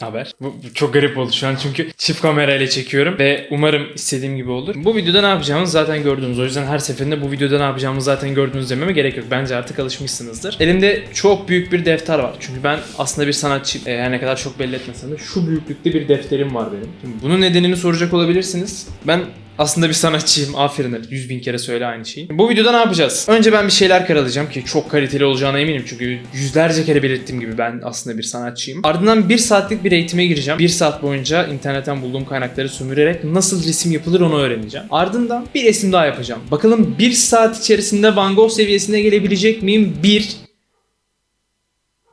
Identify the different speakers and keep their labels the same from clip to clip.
Speaker 1: Haber. Bu, bu çok garip oldu şu an çünkü çift kamerayla çekiyorum ve umarım istediğim gibi olur. Bu videoda ne yapacağımızı zaten gördünüz. O yüzden her seferinde bu videoda ne yapacağımızı zaten gördünüz dememe gerek yok. Bence artık alışmışsınızdır. Elimde çok büyük bir defter var. Çünkü ben aslında bir sanatçıyım. Ee, her ne kadar çok belli etmesem de şu büyüklükte bir defterim var benim. Şimdi bunun nedenini soracak olabilirsiniz. Ben aslında bir sanatçıyım. Aferin. 100 bin kere söyle aynı şeyi. Bu videoda ne yapacağız? Önce ben bir şeyler karalayacağım ki çok kaliteli olacağına eminim. Çünkü yüzlerce kere belirttiğim gibi ben aslında bir sanatçıyım. Ardından bir saatlik bir eğitime gireceğim. Bir saat boyunca internetten bulduğum kaynakları sömürerek nasıl resim yapılır onu öğreneceğim. Ardından bir resim daha yapacağım. Bakalım bir saat içerisinde Van Gogh seviyesine gelebilecek miyim? Bir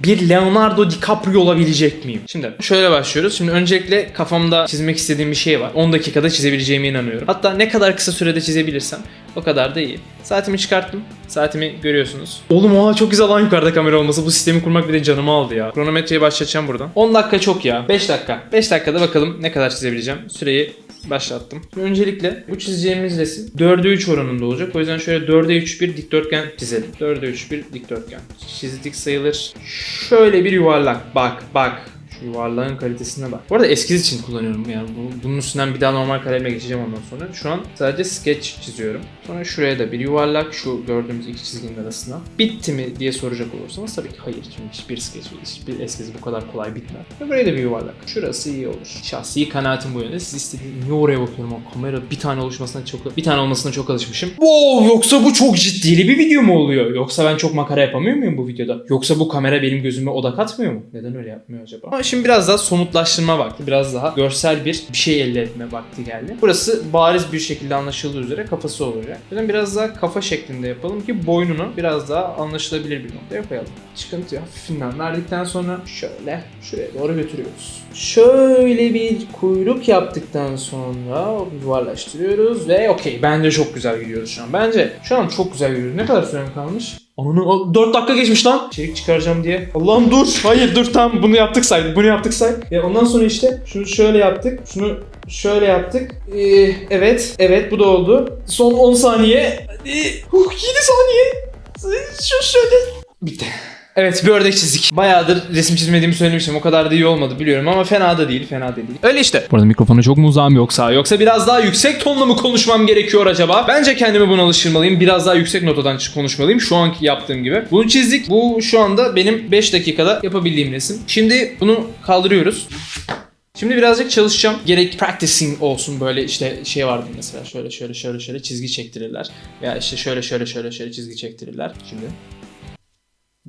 Speaker 1: bir Leonardo DiCaprio olabilecek miyim? Şimdi şöyle başlıyoruz. Şimdi öncelikle kafamda çizmek istediğim bir şey var. 10 dakikada çizebileceğime inanıyorum. Hatta ne kadar kısa sürede çizebilirsem o kadar da iyi. Saatimi çıkarttım. Saatimi görüyorsunuz. Oğlum oha çok güzel lan yukarıda kamera olması. Bu sistemi kurmak bir de canımı aldı ya. Kronometreyi başlatacağım buradan. 10 dakika çok ya. 5 dakika. 5 dakikada bakalım ne kadar çizebileceğim. Süreyi başlattım. Öncelikle bu çizeceğimiz resim 4'e 3 oranında olacak. O yüzden şöyle 4'e 3 bir dikdörtgen çizelim. 4'e 3 bir dikdörtgen. Çizdik sayılır. Şöyle bir yuvarlak. Bak bak. Yuvarlağın kalitesine bak. Bu arada eskiz için kullanıyorum yani. Bu- Bunun üstünden bir daha normal kalemle geçeceğim ondan sonra. Şu an sadece sketch çiziyorum. Sonra şuraya da bir yuvarlak şu gördüğümüz iki çizginin arasına. Bitti mi diye soracak olursanız tabii ki hayır. Çünkü hiçbir sketch, hiçbir eskiz bu kadar kolay bitmez. Ve buraya da bir yuvarlak. Şurası iyi olur. Şahsi kanaatim bu yönde. Siz istediğiniz niye oraya bakıyorum o kamera bir tane oluşmasına çok bir tane olmasına çok alışmışım. Wow yoksa bu çok ciddili bir video mu oluyor? Yoksa ben çok makara yapamıyor muyum bu videoda? Yoksa bu kamera benim gözüme odak atmıyor mu? Neden öyle yapmıyor acaba? Şimdi biraz daha somutlaştırma vakti. Biraz daha görsel bir bir şey elde etme vakti geldi. Burası bariz bir şekilde anlaşıldığı üzere kafası olacak. O yüzden biraz daha kafa şeklinde yapalım ki boynunu biraz daha anlaşılabilir bir noktaya koyalım. Çıkıntı. Hafifinden verdikten sonra şöyle şuraya doğru götürüyoruz. Şöyle bir kuyruk yaptıktan sonra yuvarlaştırıyoruz ve okey. Bence çok güzel gidiyoruz şu an. Bence şu an çok güzel gidiyoruz. Ne kadar sürem kalmış? Onun 4 dakika geçmiş lan. İçerik çıkaracağım diye. Allah'ım dur. Hayır dur tam bunu yaptık say. Bunu yaptık say. Ya ondan sonra işte şunu şöyle yaptık. Şunu şöyle yaptık. Ee, evet. Evet bu da oldu. Son 10 saniye. Hadi. Huh, 7 saniye. Şu şöyle. Bitti. Evet bir ördek çizdik. Bayağıdır resim çizmediğimi söylemiştim. O kadar da iyi olmadı biliyorum ama fena da değil. Fena da değil. Öyle işte. Bu arada mikrofona çok mu uzağım yoksa? Yoksa biraz daha yüksek tonla mı konuşmam gerekiyor acaba? Bence kendimi buna alıştırmalıyım. Biraz daha yüksek notadan konuşmalıyım. Şu anki yaptığım gibi. Bunu çizdik. Bu şu anda benim 5 dakikada yapabildiğim resim. Şimdi bunu kaldırıyoruz. Şimdi birazcık çalışacağım. Gerek practicing olsun böyle işte şey vardı mesela şöyle şöyle şöyle şöyle çizgi çektirirler. Veya işte şöyle şöyle şöyle şöyle çizgi çektirirler. Şimdi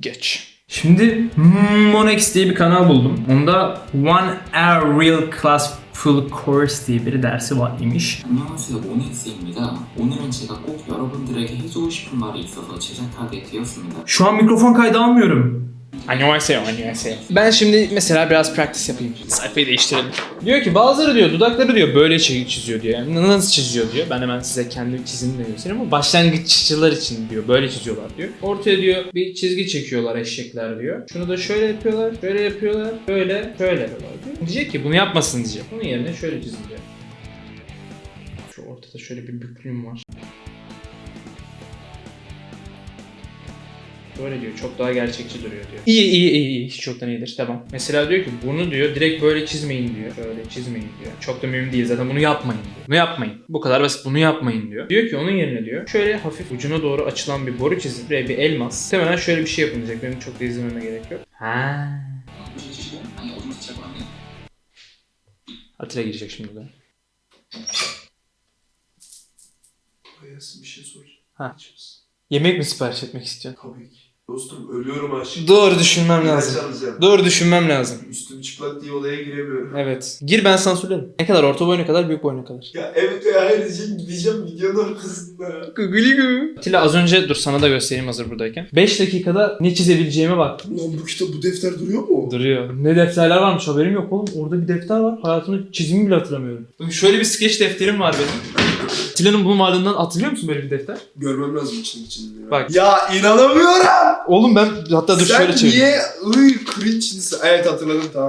Speaker 1: Geç. Şimdi Monex diye bir kanal buldum. Onda One Hour Real Class Full Course diye bir dersi var imiş.
Speaker 2: 안녕하세요 모넥스입니다. 오늘은 제가 꼭 여러분들에게 해주고 싶은 말이 있어서 제작하게 되었습니다.
Speaker 1: Şu an mikrofon kaydı almıyorum. Annyeonghaseyo, annyeonghaseyo. Ben şimdi mesela biraz practice yapayım. Sayfayı değiştirelim. Diyor ki bazıları diyor dudakları diyor böyle çi- çiziyor diyor. Yani nasıl çiziyor diyor. Ben hemen size kendi çizimimi de göstereyim ama başlangıççılar için diyor böyle çiziyorlar diyor. Ortaya diyor bir çizgi çekiyorlar eşekler diyor. Şunu da şöyle yapıyorlar, şöyle yapıyorlar, böyle, şöyle yapıyorlar diyor. Diyecek ki bunu yapmasın diyecek. Onun yerine şöyle çizin diyor. Şu ortada şöyle bir büklüğüm var. Böyle diyor çok daha gerçekçi duruyor diyor. İyi iyi iyi iyi hiç çoktan iyidir tamam. Mesela diyor ki bunu diyor direkt böyle çizmeyin diyor. Böyle çizmeyin diyor. Çok da mühim değil zaten bunu yapmayın diyor. Bunu yapmayın. Bu kadar basit bunu yapmayın diyor. Diyor ki onun yerine diyor şöyle hafif ucuna doğru açılan bir boru çizin. Buraya bir elmas. Temelen şöyle bir şey yapılacak. Benim çok da izlememe gerek yok. Ha. Atilla girecek şimdi de.
Speaker 3: Bayasın bir şey soracağım.
Speaker 1: Ha. Yemek mi sipariş etmek istiyorsun?
Speaker 3: Tabii ki. Dostum ölüyorum aşkım.
Speaker 1: Doğru düşünmem lazım. Doğru düşünmem lazım.
Speaker 3: Üstüm çıplak diye odaya giremiyorum.
Speaker 1: Evet. Gir ben sansürlerim. Ne kadar orta boy ne kadar büyük boy ne kadar.
Speaker 3: Ya evet ya hayır diyeceğim gideceğim videonun arkasında.
Speaker 1: Atilla az önce dur sana da göstereyim hazır buradayken. 5 dakikada ne çizebileceğime baktım.
Speaker 3: Lan bu kitap bu defter duruyor mu?
Speaker 1: Duruyor. Ne defterler varmış haberim yok oğlum. Orada bir defter var. Hayatımda çizimi bile hatırlamıyorum. Şöyle bir sketch defterim var benim. Atilla'nın bunun varlığından hatırlıyor musun böyle bir defter?
Speaker 3: Görmem lazım için içinde.
Speaker 1: Bak.
Speaker 3: Ya inanamıyorum.
Speaker 1: Oğlum ben hatta dur
Speaker 3: Sen
Speaker 1: şöyle çevireyim.
Speaker 3: niye ıy cringe'sin? Evet hatırladım tamam.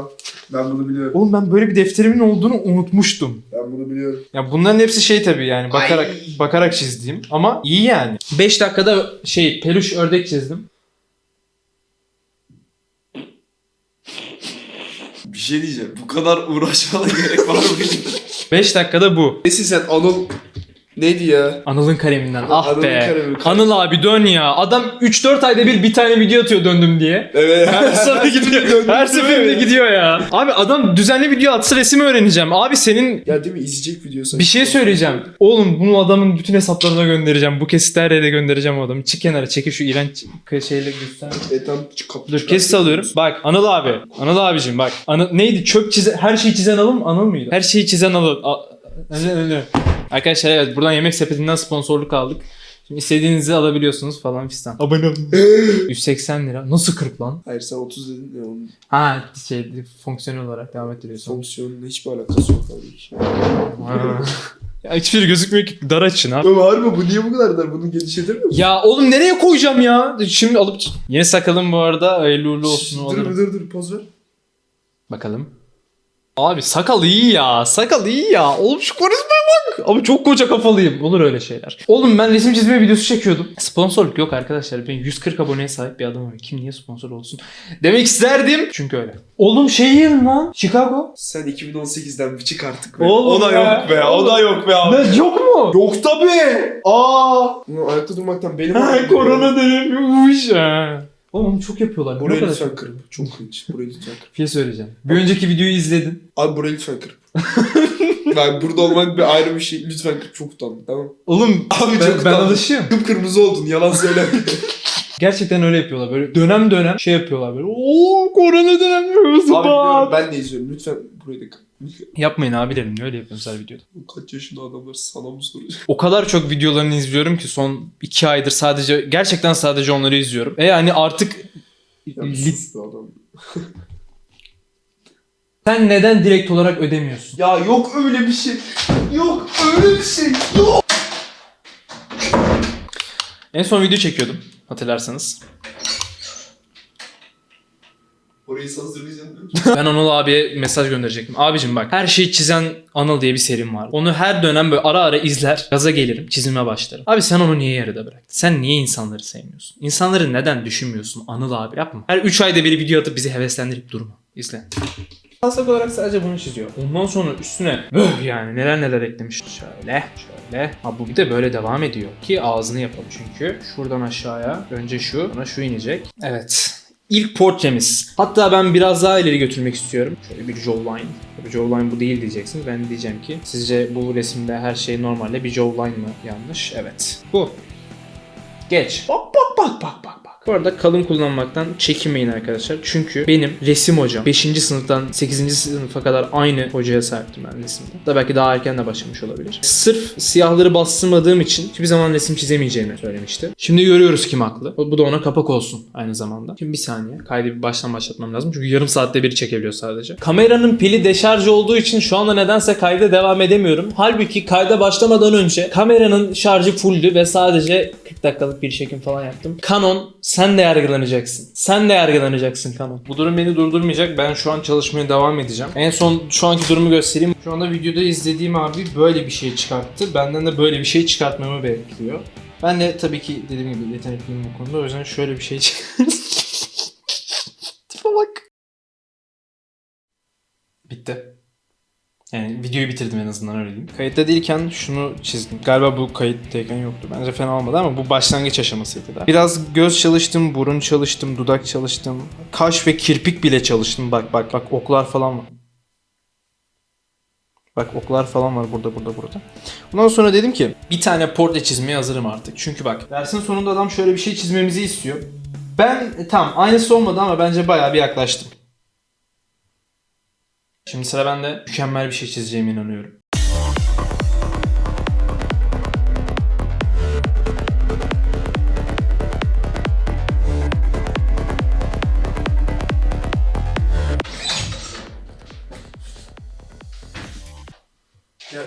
Speaker 3: Ben bunu biliyorum.
Speaker 1: Oğlum ben böyle bir defterimin olduğunu unutmuştum.
Speaker 3: Ben bunu biliyorum.
Speaker 1: Ya bunların hepsi şey tabii yani bakarak
Speaker 3: Ay.
Speaker 1: bakarak çizdiğim ama iyi yani. 5 dakikada şey peluş ördek çizdim.
Speaker 3: Bir şey diyeceğim. Bu kadar uğraşmana gerek var mı?
Speaker 1: 5 dakikada bu.
Speaker 3: Neyse sen Anıl... Neydi ya?
Speaker 1: Anıl'ın kaleminden. Ah
Speaker 3: Anıl'ın
Speaker 1: be.
Speaker 3: kalemi.
Speaker 1: Anıl abi dön ya. Adam 3-4 ayda bir bir tane video atıyor döndüm diye.
Speaker 3: Evet.
Speaker 1: Her seferinde gidiyor. Her seferinde gidiyor ya. Abi adam düzenli video atsa resim öğreneceğim. Abi senin
Speaker 3: Ya değil mi? İzleyecek video sanki.
Speaker 1: bir şey söyleyeceğim. Oğlum bunu adamın bütün hesaplarına göndereceğim. Bu kesiti her yere göndereceğim o adamı. Çık kenara çekil şu iğrenç şeyle göster.
Speaker 3: E tam kapı
Speaker 1: Dur kesit alıyorum. Bak Anıl abi. Anıl abicim bak. Anıl, neydi? Çöp çizen, her şeyi çizen Anıl mı? Anıl mıydı? Her şeyi çizen Anıl. A- Öyle, öyle. Arkadaşlar evet buradan yemek sepetinden sponsorluk aldık. Şimdi istediğinizi alabiliyorsunuz falan fistan. Abone olun. 180 lira. Nasıl 40 lan?
Speaker 3: Hayır sen 30 dedin ya onun
Speaker 1: Ha şey fonksiyonel olarak devam ettiriyorsun.
Speaker 3: fonksiyonla hiçbir alakası yok tabii
Speaker 1: Ha. ya hiçbir gözükmüyor ki dar açın ha.
Speaker 3: Ama harbi bu niye bu kadar dar? Bunu genişletir mi?
Speaker 1: Ya oğlum nereye koyacağım ya? Şimdi alıp... Yeni sakalım bu arada. Hayırlı uğurlu olsun.
Speaker 3: dur dur dur poz ver.
Speaker 1: Bakalım. Abi sakal iyi ya. Sakal iyi ya. Oğlum şu bak. Ama çok koca kafalıyım. Olur öyle şeyler. Oğlum ben resim çizme videosu çekiyordum. Sponsorluk yok arkadaşlar. Ben 140 aboneye sahip bir adamım. Kim niye sponsor olsun? Demek isterdim. Çünkü öyle. Oğlum şey yiyin lan. Chicago.
Speaker 3: Sen 2018'den bir çık artık be.
Speaker 1: Oğlum
Speaker 3: o da
Speaker 1: ya.
Speaker 3: yok be. O da yok be abi.
Speaker 1: Ne yok mu?
Speaker 3: Yok tabii. Aa. Ulan ayakta durmaktan benim
Speaker 1: Ha,
Speaker 3: ağrıyor.
Speaker 1: korona dönemiyormuş ha. Oğlum onu çok yapıyorlar.
Speaker 3: Burayı
Speaker 1: kadar
Speaker 3: lütfen
Speaker 1: çok-
Speaker 3: kırıp. Çok cringe. Burayı lütfen kırıp.
Speaker 1: Bir şey söyleyeceğim. Bir önceki videoyu izledin.
Speaker 3: Abi burayı lütfen kırıp. ben burada olmak bir ayrı bir şey. Lütfen kırıp. Çok utandım. Tamam.
Speaker 1: Oğlum
Speaker 3: Abi
Speaker 1: ben,
Speaker 3: çok
Speaker 1: ben alışığım.
Speaker 3: Kıpkırmızı oldun. Yalan söyleme.
Speaker 1: Gerçekten öyle yapıyorlar böyle dönem dönem şey yapıyorlar böyle. Oo korona dönemi
Speaker 3: abi biliyorum ben de izliyorum. Lütfen burayı da kır.
Speaker 1: Yapmayın abilerim öyle yapıyoruz her videoda.
Speaker 3: Kaç yaşında adamlar sana mı soruyor?
Speaker 1: O kadar çok videolarını izliyorum ki son iki aydır sadece gerçekten sadece onları izliyorum. E yani artık
Speaker 3: Ya sus be adam.
Speaker 1: sen neden direkt olarak ödemiyorsun?
Speaker 3: Ya yok öyle bir şey. Yok öyle bir şey. Yok.
Speaker 1: En son video çekiyordum hatırlarsanız.
Speaker 3: Orayı
Speaker 1: ben Anıl abiye mesaj gönderecektim. Abicim bak her şeyi çizen Anıl diye bir serim var. Onu her dönem böyle ara ara izler. Gaza gelirim. Çizime başlarım. Abi sen onu niye yarıda bıraktın? Sen niye insanları sevmiyorsun? İnsanları neden düşünmüyorsun Anıl abi yapma. Her 3 ayda bir video atıp bizi heveslendirip durma. İzle. Taslak olarak sadece bunu çiziyor. Ondan sonra üstüne böh yani neler neler eklemiş. Şöyle şöyle. Ha bu bir de böyle devam ediyor ki ağzını yapalım çünkü. Şuradan aşağıya önce şu sonra şu inecek. Evet. İlk portremiz. Hatta ben biraz daha ileri götürmek istiyorum. Şöyle bir jawline. Tabii jawline bu değil diyeceksiniz. Ben diyeceğim ki sizce bu resimde her şey normalde bir jawline mı yanlış? Evet. Bu. Geç. Bak bak bak bak bak. Bu arada kalın kullanmaktan çekinmeyin arkadaşlar. Çünkü benim resim hocam 5. sınıftan 8. sınıfa kadar aynı hocaya sahiptim ben resimde. Da belki daha erken de başlamış olabilir. Sırf siyahları bastırmadığım için hiçbir zaman resim çizemeyeceğini söylemişti. Şimdi görüyoruz kim haklı. Bu da ona kapak olsun aynı zamanda. Şimdi bir saniye. Kaydı bir baştan başlatmam lazım. Çünkü yarım saatte biri çekebiliyor sadece. Kameranın pili deşarj olduğu için şu anda nedense kayda devam edemiyorum. Halbuki kayda başlamadan önce kameranın şarjı fulldü ve sadece 40 dakikalık bir çekim falan yaptım. Canon sen de yargılanacaksın. Sen de yargılanacaksın Canon. Bu durum beni durdurmayacak. Ben şu an çalışmaya devam edeceğim. En son şu anki durumu göstereyim. Şu anda videoda izlediğim abi böyle bir şey çıkarttı. Benden de böyle bir şey çıkartmamı bekliyor. Ben de tabii ki dediğim gibi yetenekliyim bu konuda. O yüzden şöyle bir şey Tipe bak. Bitti. Yani videoyu bitirdim en azından öyle diyeyim. Kayıtta değilken şunu çizdim. Galiba bu kayıttayken yoktu. Bence fena olmadı ama bu başlangıç aşamasıydı da. Biraz göz çalıştım, burun çalıştım, dudak çalıştım. Kaş ve kirpik bile çalıştım. Bak bak bak oklar falan var. Bak oklar falan var burada burada burada. Ondan sonra dedim ki bir tane portre çizmeye hazırım artık. Çünkü bak dersin sonunda adam şöyle bir şey çizmemizi istiyor. Ben e, tamam aynısı olmadı ama bence bayağı bir yaklaştım. Şimdi sıra bende mükemmel bir şey çizeceğime inanıyorum.
Speaker 3: Ya.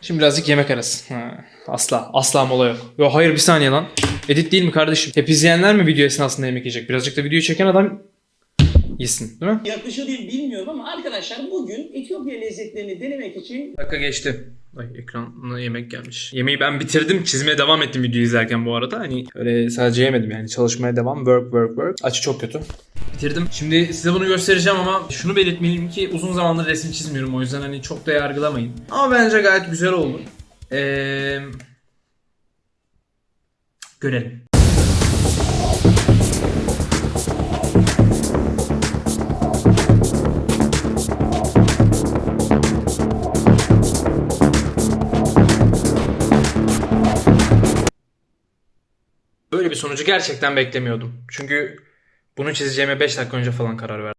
Speaker 1: Şimdi birazcık yemek arası. Ha, asla. Asla mola yok. Yo hayır bir saniye lan. Edit değil mi kardeşim? Hep izleyenler mi video esnasında yemek yiyecek? Birazcık da videoyu çeken adam yesin değil mi?
Speaker 4: Yaklaşıyor değil bilmiyorum ama arkadaşlar bugün Etiyopya lezzetlerini denemek için
Speaker 1: Dakika geçti. Ay ekranına yemek gelmiş. Yemeği ben bitirdim. Çizmeye devam ettim videoyu izlerken bu arada. Hani öyle sadece yemedim yani. Çalışmaya devam. Work work work. Açı çok kötü. Bitirdim. Şimdi size bunu göstereceğim ama şunu belirtmeliyim ki uzun zamandır resim çizmiyorum. O yüzden hani çok da yargılamayın. Ama bence gayet güzel oldu. Ee... Görelim. Bir sonucu gerçekten beklemiyordum. Çünkü bunu çizeceğime 5 dakika önce falan karar verdim.